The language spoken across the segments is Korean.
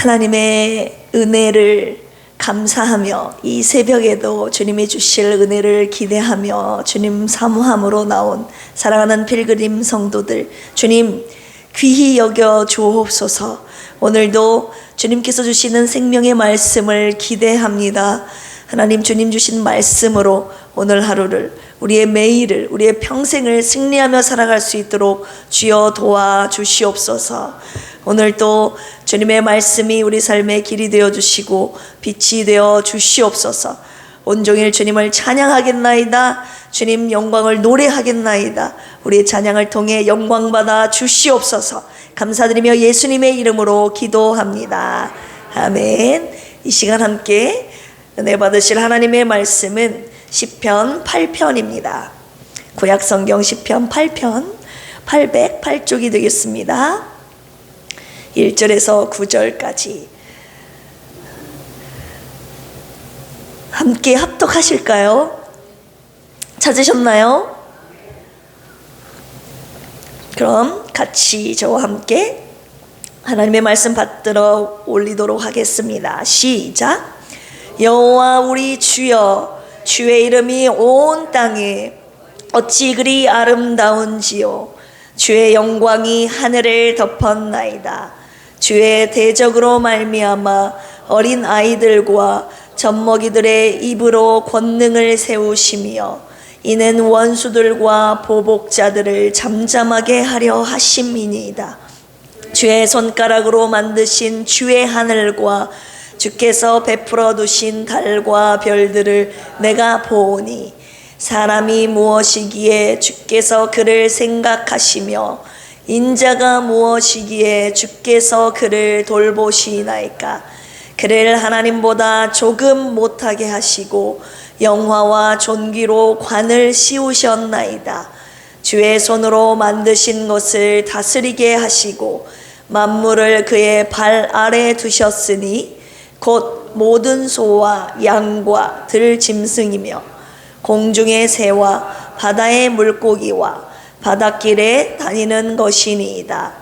하나님의 은혜를 감사하며 이 새벽에도 주님이 주실 은혜를 기대하며 주님 사모함으로 나온 사랑하는 필그림 성도들 주님 귀히 여겨 주옵소서 오늘도 주님께서 주시는 생명의 말씀을 기대합니다. 하나님 주님 주신 말씀으로 오늘 하루를 우리의 매일을 우리의 평생을 승리하며 살아갈 수 있도록 주여 도와 주시옵소서. 오늘 또 주님의 말씀이 우리 삶의 길이 되어 주시고 빛이 되어 주시옵소서. 온종일 주님을 찬양하겠나이다. 주님 영광을 노래하겠나이다. 우리의 찬양을 통해 영광 받아 주시옵소서. 감사드리며 예수님의 이름으로 기도합니다. 아멘. 이 시간 함께 은혜 받으실 하나님의 말씀은 시편 8편입니다. 구약 성경 시편 8편 808쪽이 되겠습니다. 1절에서 9절까지 함께 합독하실까요? 찾으셨나요? 그럼 같이 저와 함께 하나님의 말씀 받들어 올리도록 하겠습니다. 시작. 여호와 우리 주여 주의 이름이 온 땅에 어찌 그리 아름다운지요 주의 영광이 하늘을 덮었나이다. 주의 대적으로 말미암아 어린 아이들과 젖먹이들의 입으로 권능을 세우시며 이는 원수들과 보복자들을 잠잠하게 하려 하심이니이다. 주의 손가락으로 만드신 주의 하늘과 주께서 베풀어 두신 달과 별들을 내가 보오니 사람이 무엇이기에 주께서 그를 생각하시며 인자가 무엇이기에 주께서 그를 돌보시나이까? 그를 하나님보다 조금 못하게 하시고 영화와 존귀로 관을 씌우셨나이다. 주의 손으로 만드신 것을 다스리게 하시고 만물을 그의 발 아래 두셨으니 곧 모든 소와 양과 들 짐승이며 공중의 새와 바다의 물고기와 바닷길에 다니는 것이니이다.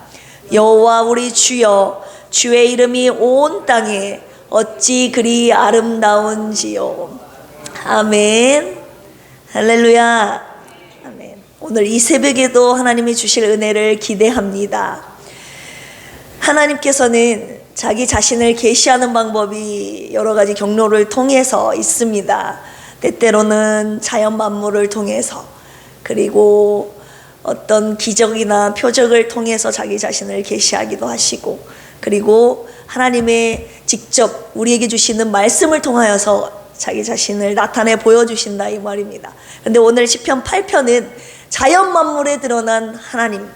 여호와 우리 주여 주의 이름이 온 땅에 어찌 그리 아름다운지요. 아멘. 할렐루야. 아멘. 오늘 이 새벽에도 하나님이 주실 은혜를 기대합니다. 하나님께서는 자기 자신을 계시하는 방법이 여러 가지 경로를 통해서 있습니다. 때때로는 자연 만물을 통해서 그리고 어떤 기적이나 표적을 통해서 자기 자신을 계시하기도 하시고 그리고 하나님의 직접 우리에게 주시는 말씀을 통하여서 자기 자신을 나타내 보여주신다 이 말입니다. 근데 오늘 시편 8편은 자연 만물에 드러난 하나님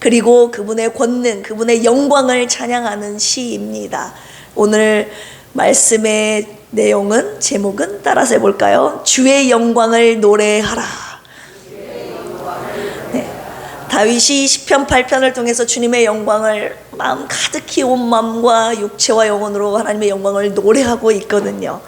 그리고 그분의 권능, 그분의 영광을 찬양하는 시입니다. 오늘 말씀의 내용은 제목은 따라서 해볼까요? 주의 영광을 노래하라. 네. 다윗이 시편 8편을 통해서 주님의 영광을 마음 가득히 온 마음과 육체와 영혼으로 하나님의 영광을 노래하고 있거든요.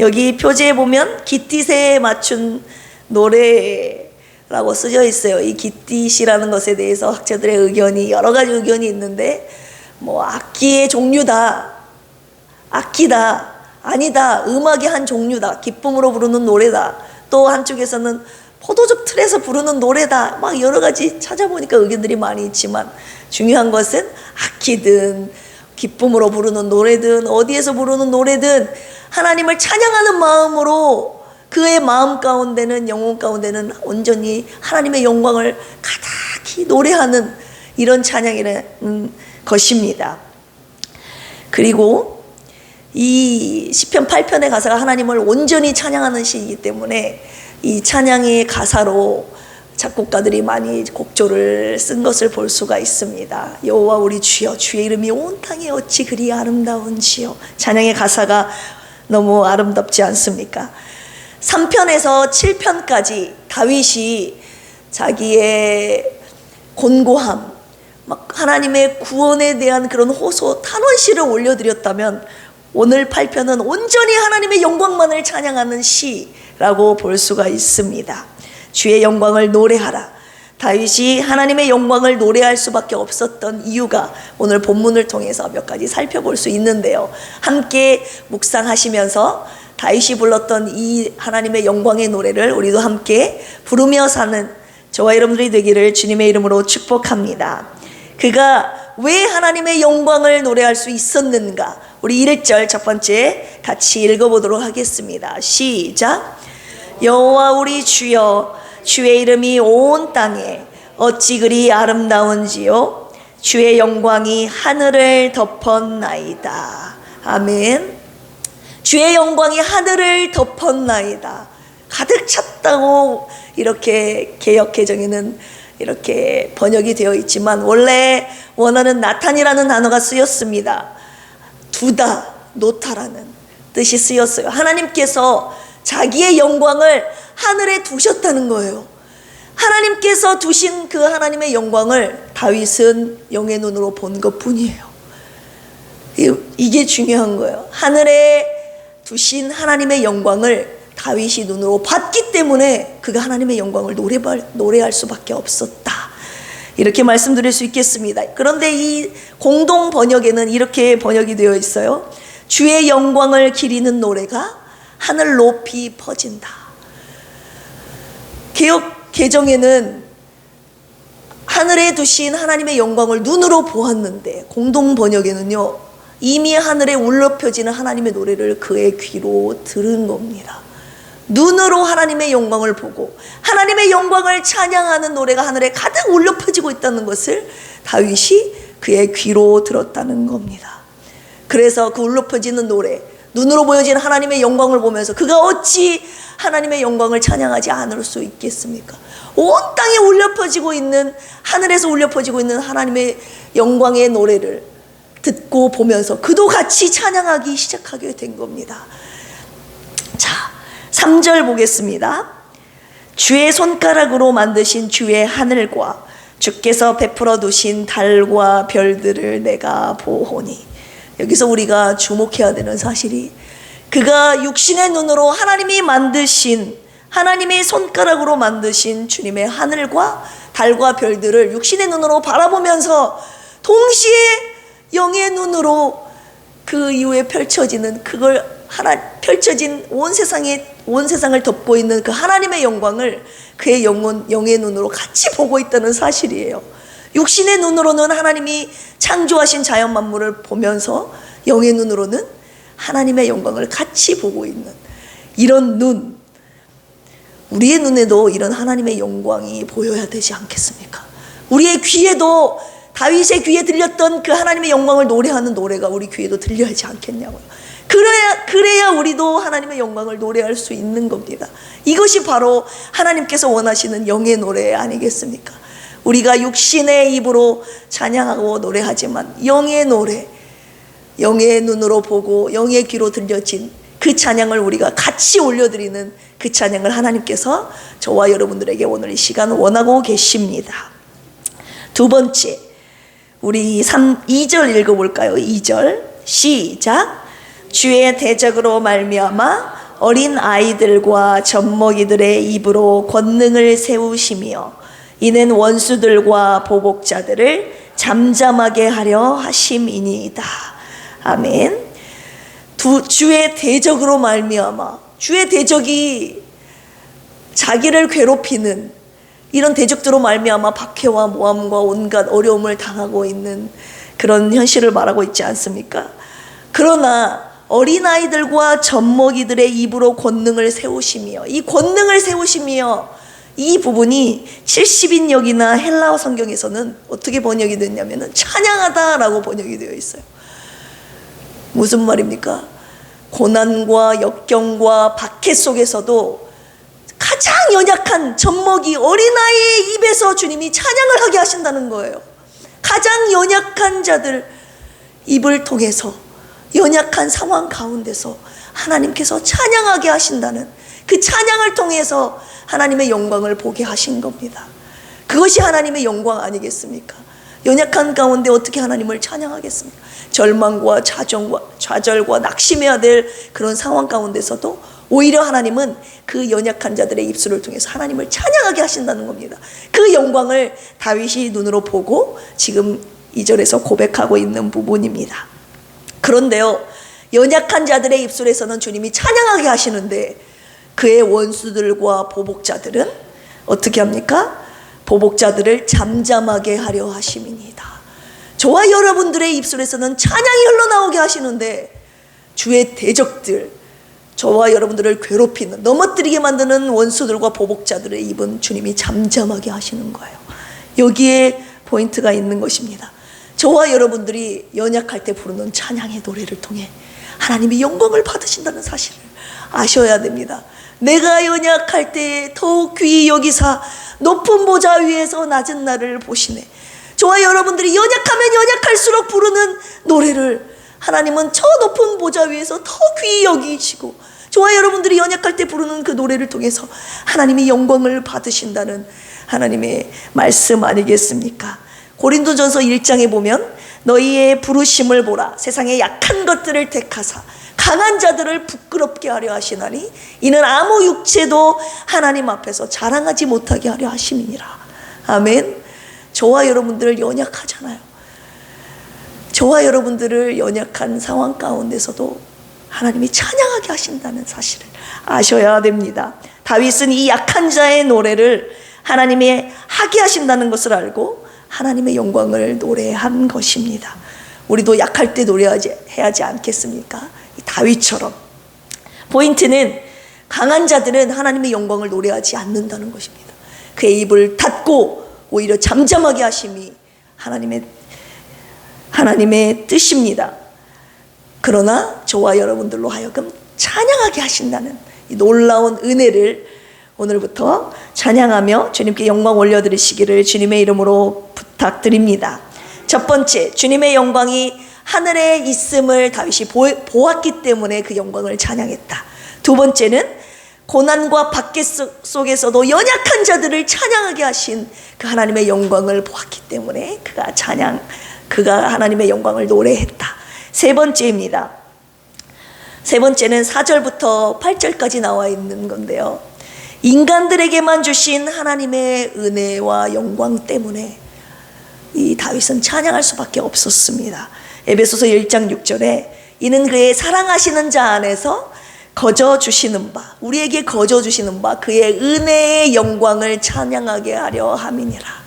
여기 표지에 보면 기띠새에 맞춘 노래 라고 쓰여 있어요. 이 기띠시라는 것에 대해서 학자들의 의견이 여러 가지 의견이 있는데 뭐 악기의 종류다. 악기다. 아니다. 음악의 한 종류다. 기쁨으로 부르는 노래다. 또 한쪽에서는 포도적 틀에서 부르는 노래다. 막 여러 가지 찾아보니까 의견들이 많이 있지만 중요한 것은 악기든 기쁨으로 부르는 노래든 어디에서 부르는 노래든 하나님을 찬양하는 마음으로 그의 마음 가운데는 영혼 가운데는 온전히 하나님의 영광을 가득히 노래하는 이런 찬양이라는 것입니다. 그리고 이 시편 8편의 가사가 하나님을 온전히 찬양하는 시이기 때문에 이 찬양의 가사로 작곡가들이 많이 곡조를 쓴 것을 볼 수가 있습니다. 여호와 우리 주여 주의 이름이 온 땅에 어찌 그리 아름다운지요. 찬양의 가사가 너무 아름답지 않습니까? 3편에서 7편까지 다윗이 자기의 곤고함, 막 하나님의 구원에 대한 그런 호소, 탄원시를 올려드렸다면 오늘 8편은 온전히 하나님의 영광만을 찬양하는 시라고 볼 수가 있습니다. 주의 영광을 노래하라. 다윗이 하나님의 영광을 노래할 수밖에 없었던 이유가 오늘 본문을 통해서 몇 가지 살펴볼 수 있는데요. 함께 묵상하시면서 다윗이 불렀던 이 하나님의 영광의 노래를 우리도 함께 부르며 사는 저와 여러분들이 되기를 주님의 이름으로 축복합니다. 그가 왜 하나님의 영광을 노래할 수 있었는가? 우리 1절 첫 번째 같이 읽어보도록 하겠습니다. 시작. 여호와 우리 주여 주의 이름이 온 땅에 어찌 그리 아름다운지요 주의 영광이 하늘을 덮었나이다. 아멘. 주의 영광이 하늘을 덮었나이다. 가득 찼다고 이렇게 개혁 개정에는 이렇게 번역이 되어 있지만 원래 원어는 나탄이라는 단어가 쓰였습니다. 두다, 노타라는 뜻이 쓰였어요. 하나님께서 자기의 영광을 하늘에 두셨다는 거예요. 하나님께서 두신 그 하나님의 영광을 다윗은 영의 눈으로 본 것 뿐이에요. 이게 중요한 거예요. 하늘에 두신 하나님의 영광을 다윗이 눈으로 봤기 때문에 그가 하나님의 영광을 노래, 노래 할 수밖에 없었다. 이렇게 말씀드릴 수 있겠습니다. 그런데 이 공동 번역에는 이렇게 번역이 되어 있어요. 주의 영광을 기리는 노래가 하늘 높이 퍼진다. 개혁 개정에는 하늘에 두신 하나님의 영광을 눈으로 보았는데 공동 번역에는요. 이미 하늘에 울려 펴지는 하나님의 노래를 그의 귀로 들은 겁니다. 눈으로 하나님의 영광을 보고 하나님의 영광을 찬양하는 노래가 하늘에 가득 울려 퍼지고 있다는 것을 다윗이 그의 귀로 들었다는 겁니다. 그래서 그 울려 퍼지는 노래, 눈으로 보여지는 하나님의 영광을 보면서 그가 어찌 하나님의 영광을 찬양하지 않을 수 있겠습니까? 온 땅에 울려 퍼지고 있는 하늘에서 울려 퍼지고 있는 하나님의 영광의 노래를 듣고 보면서 그도 같이 찬양하기 시작하게 된 겁니다. 자, 3절 보겠습니다. 주의 손가락으로 만드신 주의 하늘과 주께서 베풀어 두신 달과 별들을 내가 보호니 여기서 우리가 주목해야 되는 사실이 그가 육신의 눈으로 하나님이 만드신 하나님의 손가락으로 만드신 주님의 하늘과 달과 별들을 육신의 눈으로 바라보면서 동시에 영의 눈으로 그 이후에 펼쳐지는 그걸 하나 펼쳐진 온 세상에 온 세상을 덮고 있는 그 하나님의 영광을 그의 영혼 영의 눈으로 같이 보고 있다는 사실이에요. 육신의 눈으로는 하나님이 창조하신 자연 만물을 보면서 영의 눈으로는 하나님의 영광을 같이 보고 있는 이런 눈 우리의 눈에도 이런 하나님의 영광이 보여야 되지 않겠습니까? 우리의 귀에도 다윗의 귀에 들렸던 그 하나님의 영광을 노래하는 노래가 우리 귀에도 들려야 지 않겠냐고요. 그래야 그래야 우리도 하나님의 영광을 노래할 수 있는 겁니다. 이것이 바로 하나님께서 원하시는 영의 노래 아니겠습니까? 우리가 육신의 입으로 찬양하고 노래하지만 영의 노래, 영의 눈으로 보고 영의 귀로 들려진 그 찬양을 우리가 같이 올려드리는 그 찬양을 하나님께서 저와 여러분들에게 오늘 이 시간 원하고 계십니다. 두 번째, 우리 3, 2절 읽어볼까요? 2절 시작. 주의 대적으로 말미암아 어린 아이들과 젖먹이들의 입으로 권능을 세우시며 이는 원수들과 보복자들을 잠잠하게 하려 하심이니이다. 아멘. 두 주의 대적으로 말미암아 주의 대적이 자기를 괴롭히는 이런 대적들로 말미암아 박해와 모함과 온갖 어려움을 당하고 있는 그런 현실을 말하고 있지 않습니까? 그러나 어린아이들과 젖먹이들의 입으로 권능을 세우시며 이 권능을 세우시며 이 부분이 70인 역이나 헬라어 성경에서는 어떻게 번역이 됐냐면 찬양하다라고 번역이 되어 있어요. 무슨 말입니까? 고난과 역경과 박해 속에서도 가장 연약한 젖먹이 어린아이의 입에서 주님이 찬양을 하게 하신다는 거예요. 가장 연약한 자들 입을 통해서 연약한 상황 가운데서 하나님께서 찬양하게 하신다는 그 찬양을 통해서 하나님의 영광을 보게 하신 겁니다. 그것이 하나님의 영광 아니겠습니까? 연약한 가운데 어떻게 하나님을 찬양하겠습니까? 절망과 좌정과 좌절과 낙심해야 될 그런 상황 가운데서도 오히려 하나님은 그 연약한 자들의 입술을 통해서 하나님을 찬양하게 하신다는 겁니다. 그 영광을 다윗이 눈으로 보고 지금 이절에서 고백하고 있는 부분입니다. 그런데요, 연약한 자들의 입술에서는 주님이 찬양하게 하시는데 그의 원수들과 보복자들은 어떻게 합니까? 보복자들을 잠잠하게 하려 하심이니다. 저와 여러분들의 입술에서는 찬양이 흘러나오게 하시는데 주의 대적들, 저와 여러분들을 괴롭히는 넘어뜨리게 만드는 원수들과 보복자들의 입은 주님이 잠잠하게 하시는 거예요. 여기에 포인트가 있는 것입니다. 저와 여러분들이 연약할 때 부르는 찬양의 노래를 통해 하나님이 영광을 받으신다는 사실을 아셔야 됩니다. 내가 연약할 때 더욱 귀히 여기사 높은 보좌 위에서 낮은 나를 보시네. 저와 여러분들이 연약하면 연약할수록 부르는 노래를 하나님은 저 높은 보좌 위에서 더 귀히 여기시고 저와 여러분들이 연약할 때 부르는 그 노래를 통해서 하나님이 영광을 받으신다는 하나님의 말씀 아니겠습니까? 고린도전서 1장에 보면 너희의 부르심을 보라 세상의 약한 것들을 택하사 강한 자들을 부끄럽게 하려 하시나니 이는 아무 육체도 하나님 앞에서 자랑하지 못하게 하려 하심이니라. 아멘. 저와 여러분들 연약하잖아요. 저와 여러분들을 연약한 상황 가운데서도 하나님이 찬양하게 하신다는 사실을 아셔야 됩니다. 다윗은 이 약한 자의 노래를 하나님이 하게 하신다는 것을 알고 하나님의 영광을 노래한 것입니다. 우리도 약할 때 노래하지 해야지 않겠습니까? 이 다윗처럼 포인트는 강한 자들은 하나님의 영광을 노래하지 않는다는 것입니다. 그의 입을 닫고 오히려 잠잠하게 하심이 하나님의 하나님의 뜻입니다. 그러나 저와 여러분들로 하여금 찬양하게 하신다는 이 놀라운 은혜를 오늘부터 찬양하며 주님께 영광 올려드리시기를 주님의 이름으로 부탁드립니다. 첫 번째, 주님의 영광이 하늘에 있음을 다윗이 보, 보았기 때문에 그 영광을 찬양했다. 두 번째는 고난과 속- 속에서도 연약한 자들을 찬양하게 하신 그 하나님의 영광을 보았기 때문에 그가 찬양, 그가 하나님의 영광을 노래했다. 세 번째입니다. 세 번째는 4절부터 8절까지 나와 있는 건데요. 인간들에게만 주신 하나님의 은혜와 영광 때문에 이 다윗은 찬양할 수밖에 없었습니다. 에베소서 1장 6절에 이는 그의 사랑하시는 자 안에서 거저 주시는 바 우리에게 거저 주시는 바 그의 은혜의 영광을 찬양하게 하려 함이니라.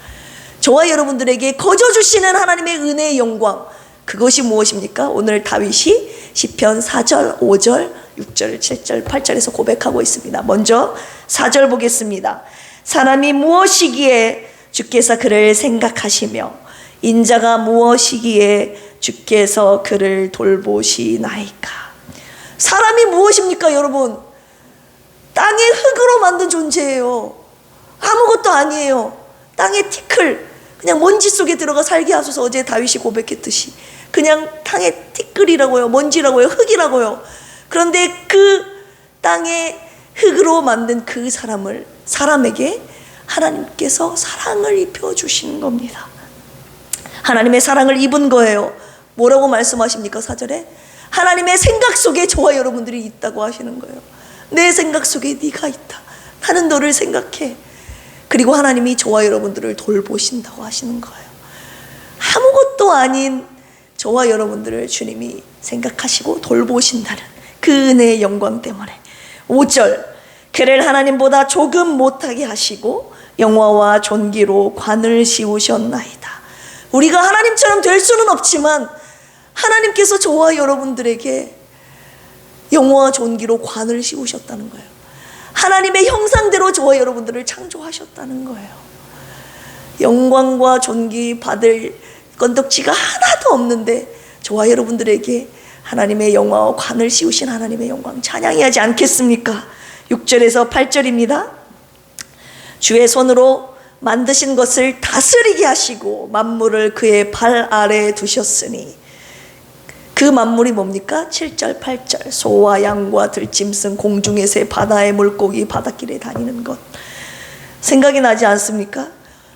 저와 여러분들에게 거저 주시는 하나님의 은혜의 영광 그것이 무엇입니까? 오늘 다윗이 시편 4절, 5절, 6절, 7절, 8절에서 고백하고 있습니다. 먼저 4절 보겠습니다. 사람이 무엇이기에 주께서 그를 생각하시며 인자가 무엇이기에 주께서 그를 돌보시나이까. 사람이 무엇입니까, 여러분? 땅의 흙으로 만든 존재예요. 아무것도 아니에요. 땅의 티클, 그냥 먼지 속에 들어가 살게 하소서 어제 다윗이 고백했듯이 그냥 땅의 티끌이라고요. 먼지라고요. 흙이라고요. 그런데 그 땅의 흙으로 만든 그 사람을 사람에게 하나님께서 사랑을 입혀 주신 겁니다. 하나님의 사랑을 입은 거예요. 뭐라고 말씀하십니까? 사절에 하나님의 생각 속에 저와 여러분들이 있다고 하시는 거예요. 내 생각 속에 네가 있다. 나는 너를 생각해. 그리고 하나님이 저와 여러분들을 돌보신다고 하시는 거예요. 아무것도 아닌 저와 여러분들을 주님이 생각하시고 돌보신다는 그 은혜의 영광 때문에 5절 그를 하나님보다 조금 못하게 하시고 영화와 존귀로 관을 씌우셨나이다. 우리가 하나님처럼 될 수는 없지만 하나님께서 저와 여러분들에게 영화와 존귀로 관을 씌우셨다는 거예요. 하나님의 형상대로 저와 여러분들을 창조하셨다는 거예요. 영광과 존귀 받을 건덕지가 하나도 없는데 저와 여러분들에게 하나님의 영화와 관을 씌우신 하나님의 영광 찬양해야지 않겠습니까? 6절에서 8절입니다. 주의 손으로 만드신 것을 다스리게 하시고 만물을 그의 발 아래에 두셨으니 그 만물이 뭡니까? 7절, 8절. 소와 양과 들짐승, 공중의 새, 바다의 물고기, 바닷길에 다니는 것. 생각이 나지 않습니까?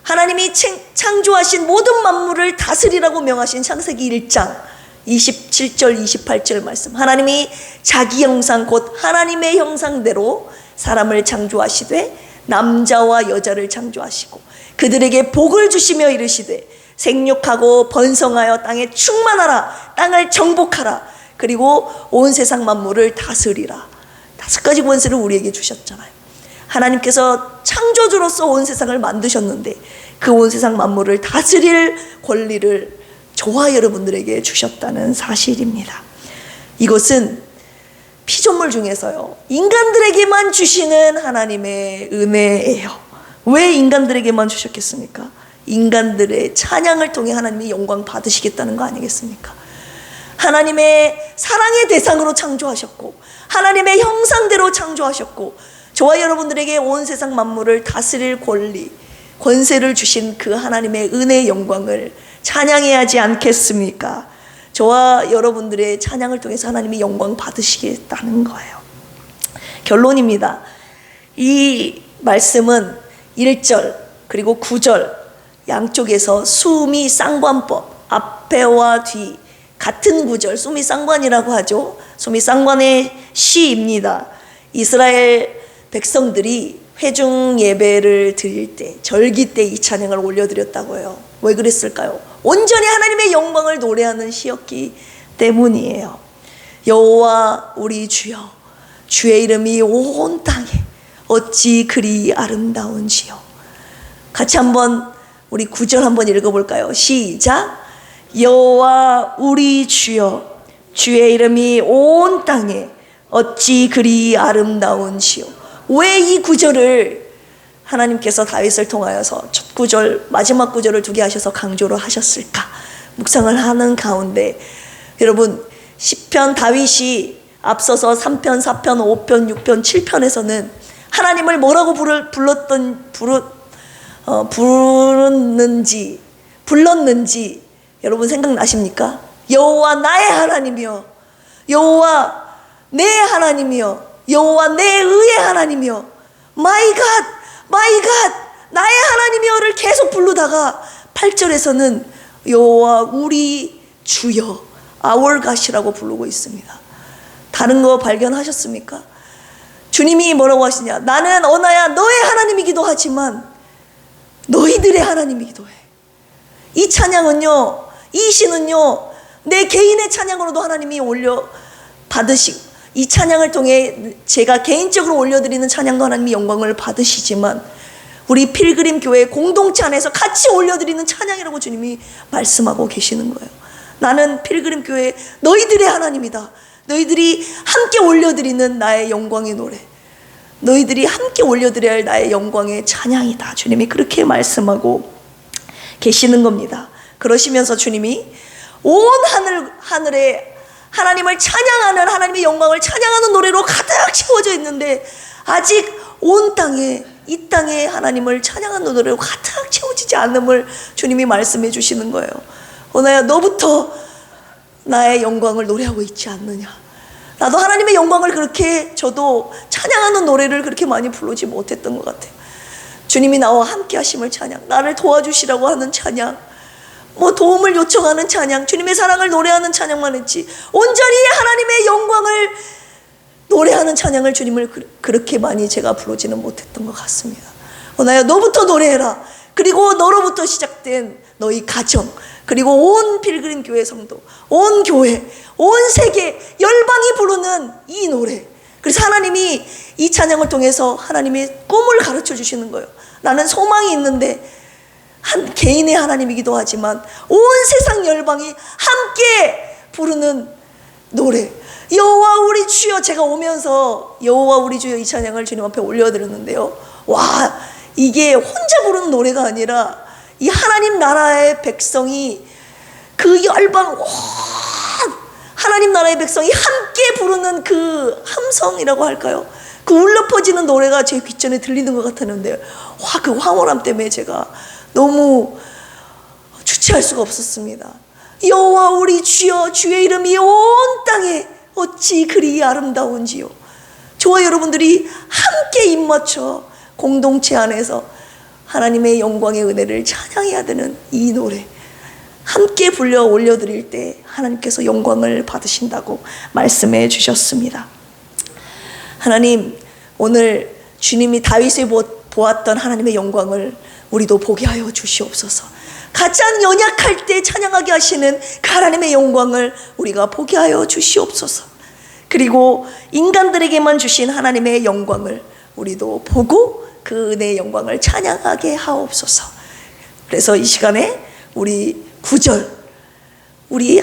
하나님이 창- 창조하신 모든 만물을 다스리라고 명하신 창세기 1장. 27절 28절 말씀 하나님이 자기 형상 곧 하나님의 형상대로 사람을 창조하시되 남자와 여자를 창조하시고 그들에게 복을 주시며 이르시되 생육하고 번성하여 땅에 충만하라 땅을 정복하라 그리고 온 세상 만물을 다스리라 다섯 가지 권세를 우리에게 주셨잖아요 하나님께서 창조주로서 온 세상을 만드셨는데 그 온 세상 만물을 다스릴 권리를 저와 여러분들에게 주셨다는 사실입니다. 이것은 피조물 중에서요, 인간들에게만 주시는 하나님의 은혜예요. 왜 인간들에게만 주셨겠습니까? 인간들의 찬양을 통해 하나님이 영광 받으시겠다는 거 아니겠습니까? 하나님의 사랑의 대상으로 창조하셨고, 하나님의 형상대로 창조하셨고, 저와 여러분들에게 온 세상 만물을 다스릴 권리, 권세를 주신 그 하나님의 은혜의 영광을 찬양해야 하지 않겠습니까? 저와 여러분들의 찬양을 통해서 하나님이 영광 받으시겠다는 거예요. 결론입니다. 이 말씀은 1절 그리고 9절 양쪽에서 수미 쌍관법 앞에와 뒤 같은 구절 수미 쌍관이라고 하죠. 수미 쌍관의 시입니다. 이스라엘 백성들이 회중 예배를 드릴 때 절기 때 이 찬양을 올려드렸다고 해요. 왜 그랬을까요? 온전히 하나님의 영광을 노래하는 시였기 때문이에요. 여호와 우리 주여 주의 이름이 온 땅에 어찌 그리 아름다운지요. 같이 한번 우리 구절 한번 읽어볼까요? 시작. 여호와 우리 주여 주의 이름이 온 땅에 어찌 그리 아름다운지요. 왜 이 구절을 하나님께서 다윗을 통하여서 첫 구절, 마지막 구절을 두 개 하셔서 강조를 하셨을까? 묵상을 하는 가운데 여러분 시편 다윗이 앞서서 3편, 4편, 5편, 6편, 7편에서는 하나님을 뭐라고 부를, 불렀던 부르, 어, 부르는지 불렀는지 여러분 생각나십니까? 여호와 나의 하나님이여 여호와 내 하나님이여 여호와 내 의의 하나님이여 마이 갓 마이 갓 나의 하나님이여를 계속 부르다가 8절에서는 여호와 우리 주여 our God이라고 부르고 있습니다. 다른 거 발견하셨습니까? 주님이 뭐라고 하시냐? 나는 언어야 너의 하나님이기도 하지만 너희들의 하나님이 기도 해. 이 찬양은요, 이 시는요, 내 개인의 찬양으로도 하나님이 올려 받으시고, 이 찬양을 통해 제가 개인적으로 올려드리는 찬양도 하나님이 영광을 받으시지만, 우리 필그림 교회 공동체 안에서 같이 올려드리는 찬양이라고 주님이 말씀하고 계시는 거예요. 나는 필그림 교회 너희들의 하나님이다. 너희들이 함께 올려드리는 나의 영광의 노래. 너희들이 함께 올려드려야 할 나의 영광의 찬양이다. 주님이 그렇게 말씀하고 계시는 겁니다. 그러시면서 주님이 온 하늘, 하늘에 하나님을 찬양하는 하나님의 영광을 찬양하는 노래로 가득 채워져 있는데 아직 온 땅에 이 땅에 하나님을 찬양하는 노래로 가득 채워지지 않음을 주님이 말씀해 주시는 거예요. 오나야 너부터 나의 영광을 노래하고 있지 않느냐. 나도 하나님의 영광을 그렇게 저도 찬양하는 노래를 그렇게 많이 부르지 못했던 것 같아요. 주님이 나와 함께 하심을 찬양, 나를 도와주시라고 하는 찬양, 뭐 도움을 요청하는 찬양, 주님의 사랑을 노래하는 찬양만 했지. 온전히 하나님의 영광을 노래하는 찬양을 주님을 그- 그렇게 많이 제가 부르지는 못했던 것 같습니다. 오나야 너부터 노래해라. 그리고 너로부터 시작된 너희 가정, 그리고 온 필그림 교회 성도, 온 교회, 온 세계 열방이 부르는 이 노래. 그래서 하나님이 이 찬양을 통해서 하나님의 꿈을 가르쳐 주시는 거예요. 나는 소망이 있는데 한 개인의 하나님이기도 하지만 온 세상 열방이 함께 부르는 노래. 여호와 우리 주여 제가 오면서 여호와 우리 주여 이 찬양을 주님 앞에 올려드렸는데요. 와 이게 혼자 부르는 노래가 아니라 이 하나님 나라의 백성이 그 열방 온 하나님 나라의 백성이 함께 부르는 그 함성이라고 할까요? 그 울려 퍼지는 노래가 제 귓전에 들리는 것 같았는데 와 그 황홀함 때문에 제가 너무 주체할 수가 없었습니다. 여호와 우리 주여 주의 이름이 온 땅에 어찌 그리 아름다운지요. 저와 여러분들이 함께 입맞춰 공동체 안에서 하나님의 영광의 은혜를 찬양해야 되는 이 노래. 함께 불려 올려드릴 때 하나님께서 영광을 받으신다고 말씀해 주셨습니다. 하나님 오늘 주님이 다윗에 보- 보았던 하나님의 영광을 우리도 보게 하여 주시옵소서. 가장 연약할 때 찬양하게 하시는 그 하나님의 영광을 우리가 보게 하여 주시옵소서. 그리고 인간들에게만 주신 하나님의 영광을 우리도 보고 그 은혜의 영광을 찬양하게 하옵소서. 그래서 이 시간에 우리 구절 우리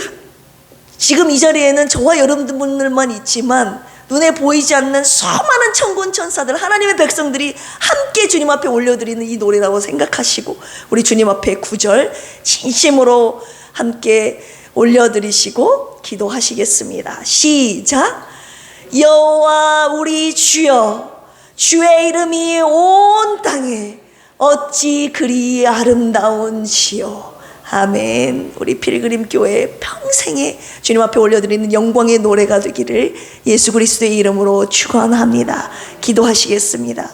지금 이 자리에는 저와 여러분들만 있지만 눈에 보이지 않는 수많은 천군 천사들 하나님의 백성들이 함께 주님 앞에 올려드리는 이 노래라고 생각하시고 우리 주님 앞에 구절 진심으로 함께 올려드리시고 기도하시겠습니다. 시작. 여호와 우리 주여 주의 이름이 온 땅에 어찌 그리 아름다운지요. 아멘. 우리 필그림 교회 평생에 주님 앞에 올려드리는 영광의 노래가 되기를 예수 그리스도의 이름으로 축원합니다. 기도하시겠습니다.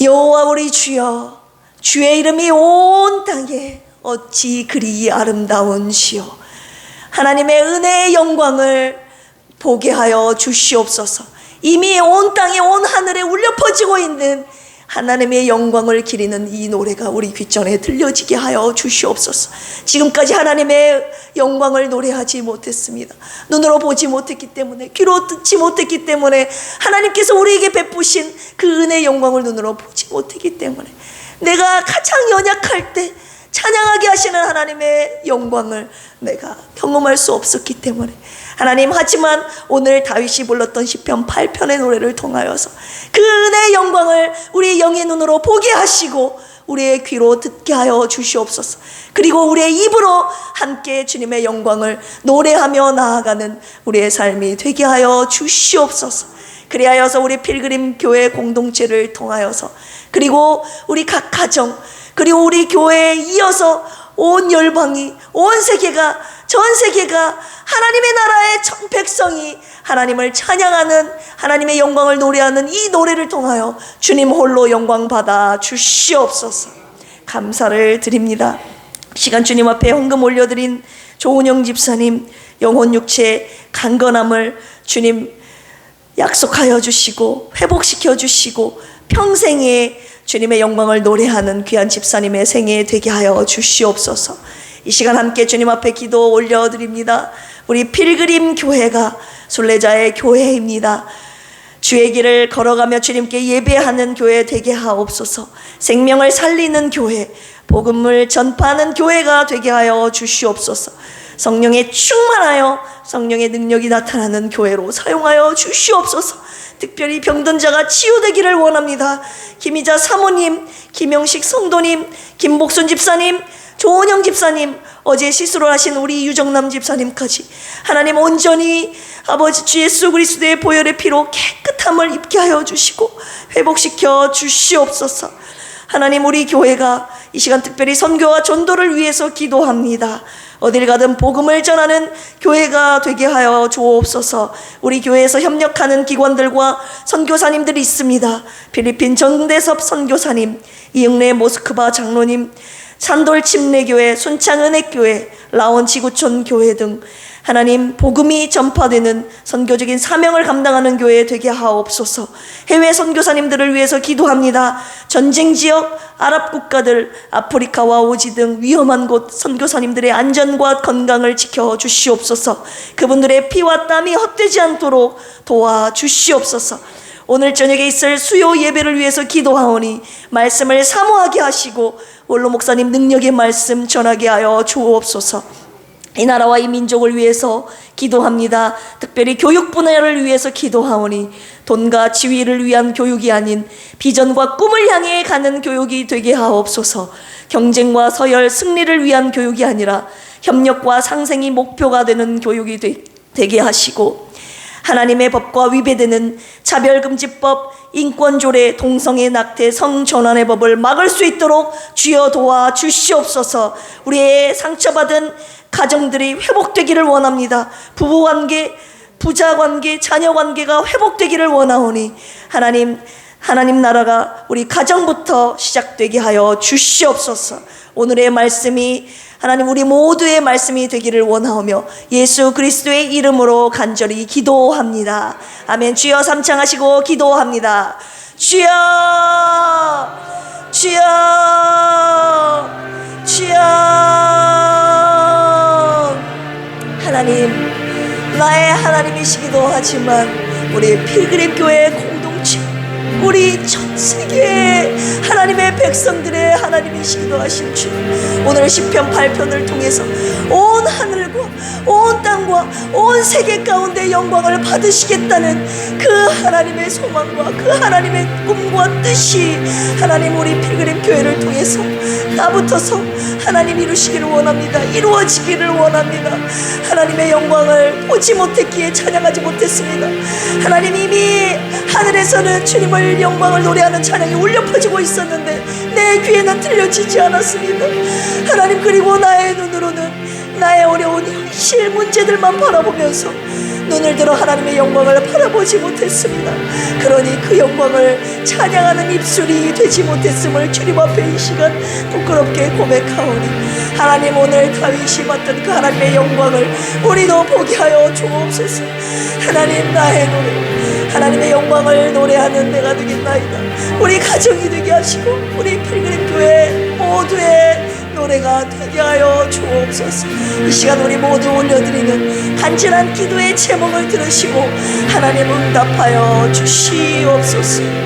여호와 우리 주여 주의 이름이 온 땅에 어찌 그리 아름다운지요. 하나님의 은혜의 영광을 보게 하여 주시옵소서. 이미 온 땅에 온 하늘에 울려 퍼지고 있는 하나님의 영광을 기리는 이 노래가 우리 귓전에 들려지게 하여 주시옵소서. 지금까지 하나님의 영광을 노래하지 못했습니다. 눈으로 보지 못했기 때문에, 귀로 듣지 못했기 때문에, 하나님께서 우리에게 베푸신 그 은혜의 영광을 눈으로 보지 못했기 때문에, 내가 가장 연약할 때 찬양하게 하시는 하나님의 영광을 내가 경험할 수 없었기 때문에 하나님 하지만 오늘 다윗이 불렀던 시편 8편의 노래를 통하여서 그 은혜의 영광을 우리의 영의 눈으로 보게 하시고 우리의 귀로 듣게 하여 주시옵소서. 그리고 우리의 입으로 함께 주님의 영광을 노래하며 나아가는 우리의 삶이 되게 하여 주시옵소서. 그리하여서 우리 필그림 교회 공동체를 통하여서 그리고 우리 각 가정 그리고 우리 교회에 이어서 온 열방이 온 세계가 전 세계가 하나님의 나라의 전 백성이 하나님을 찬양하는 하나님의 영광을 노래하는 이 노래를 통하여 주님 홀로 영광 받아 주시옵소서. 감사를 드립니다. 시간 주님 앞에 헌금 올려드린 조은영 집사님 영혼 육체 강건함을 주님 약속하여 주시고 회복시켜 주시고 평생에 주님의 영광을 노래하는 귀한 집사님의 생애 되게 하여 주시옵소서. 이 시간 함께 주님 앞에 기도 올려드립니다. 우리 필그림 교회가 순례자의 교회입니다. 주의 길을 걸어가며 주님께 예배하는 교회 되게 하옵소서. 생명을 살리는 교회, 복음을 전파하는 교회가 되게 하여 주시옵소서. 성령에 충만하여 성령의 능력이 나타나는 교회로 사용하여 주시옵소서. 특별히 병든 자가 치유되기를 원합니다. 김희자 사모님, 김영식 성도님, 김복순 집사님, 조은영 집사님, 어제 시술을 하신 우리 유정남 집사님까지 하나님 온전히 아버지 주 예수 그리스도의 보혈의 피로 깨끗함을 입게 하여 주시고 회복시켜 주시옵소서. 하나님 우리 교회가 이 시간 특별히 선교와 전도를 위해서 기도합니다. 어딜 가든 복음을 전하는 교회가 되게 하여 주옵소서. 우리 교회에서 협력하는 기관들과 선교사님들이 있습니다. 필리핀 전대섭 선교사님, 이응래 모스크바 장로님, 산돌 침례교회, 순창 은혜교회, 라온 지구촌 교회 등 하나님 복음이 전파되는 선교적인 사명을 감당하는 교회 되게 하옵소서. 해외 선교사님들을 위해서 기도합니다. 전쟁 지역, 아랍 국가들, 아프리카와 오지 등 위험한 곳 선교사님들의 안전과 건강을 지켜 주시옵소서. 그분들의 피와 땀이 헛되지 않도록 도와 주시옵소서. 오늘 저녁에 있을 수요 예배를 위해서 기도하오니 말씀을 사모하게 하시고 원로 목사님 능력의 말씀 전하게 하여 주옵소서. 이 나라와 이 민족을 위해서 기도합니다. 특별히 교육 분야를 위해서 기도하오니 돈과 지위를 위한 교육이 아닌 비전과 꿈을 향해 가는 교육이 되게 하옵소서. 경쟁과 서열, 승리를 위한 교육이 아니라 협력과 상생이 목표가 되는 교육이 되, 되게 하시고 하나님의 법과 위배되는 차별금지법, 인권조례, 동성애 낙태, 성전환의 법을 막을 수 있도록 주여 도와 주시옵소서. 우리의 상처받은 가정들이 회복되기를 원합니다. 부부관계, 부자관계, 자녀관계가 회복되기를 원하오니 하나님 하나님 나라가 우리 가정부터 시작되게 하여 주시옵소서. 오늘의 말씀이 하나님 우리 모두의 말씀이 되기를 원하오며 예수 그리스도의 이름으로 간절히 기도합니다. 아멘. 주여 삼창하시고 기도합니다. 주여 주여 주여 하나님 나의 하나님이시기도 하지만 우리 필그림 교회 우리 전 세계 하나님의 백성들의 하나님이시기도 하신 주 오늘 시편 8편을 통해서 온 하늘과 온 땅과 온 세계 가운데 영광을 받으시겠다는 그 하나님의 소망과 그 하나님의 꿈과 뜻이 하나님 우리 필그림 교회를 통해서 나부터서 하나님 이루시기를 원합니다. 이루어지기를 원합니다. 하나님의 영광을 보지 못했기에 찬양하지 못했습니다. 하나님 이미 하늘에서는 주님을 영광을 노래하는 찬양이 울려 퍼지고 있었는데 내 귀에는 들려지지 않았습니다. 하나님 그리고 나의 눈으로는 나의 어려운 현실 문제들만 바라보면서 눈을 들어 하나님의 영광을 바라보지 못했습니다. 그러니 그 영광을 찬양하는 입술이 되지 못했음을 주님 앞에 이 시간 부끄럽게 고백하오니 하나님 오늘 다윗이 봤던 그 하나님의 영광을 우리도 보게 하여 주옵소서. 하나님 나의 노래 하나님의 영광을 노래하는 내가 되겠나이다. 우리 가정이 되게 하시고 우리 필그림 교회 모두의 노래가 되게 하여 주옵소서. 이 시간 우리 모두 올려드리는 간절한 기도의 제목을 들으시고 하나님 응답하여 주시옵소서.